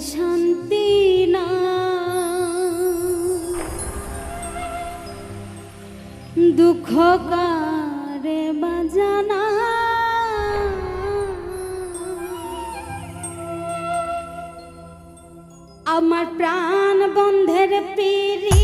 শান্তি না। দুঃখ কারে বাজানা। আমার প্রাণ বন্ধের পিড়ি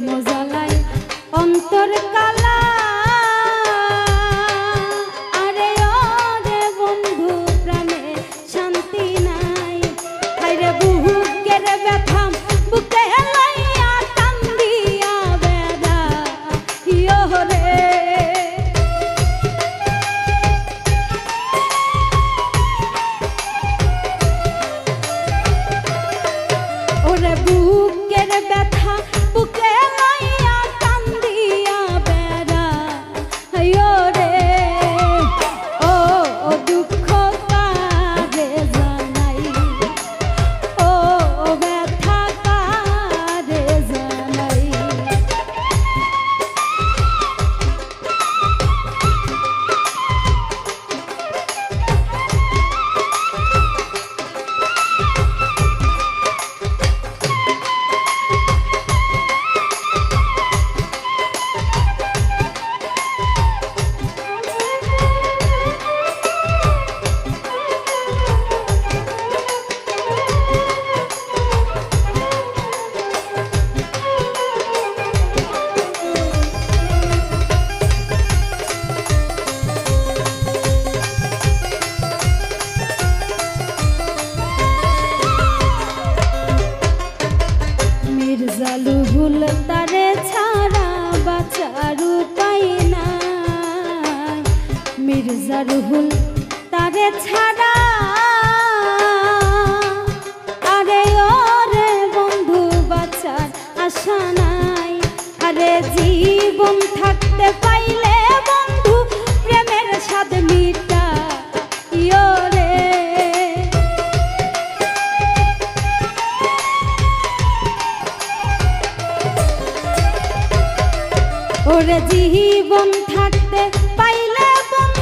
মজালায় অন্তর কালা রুহুল তারে ছাড়া আরে ওরে বন্ধু বাঁচার আশা নাই। আরে জীবন থাকতে পাইলে বন্ধু প্রেমের স্বাদ মিটা। ইয়োরে ওরে জীবন থাকতে পাইলে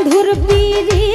বন্ধুর পিড়িতে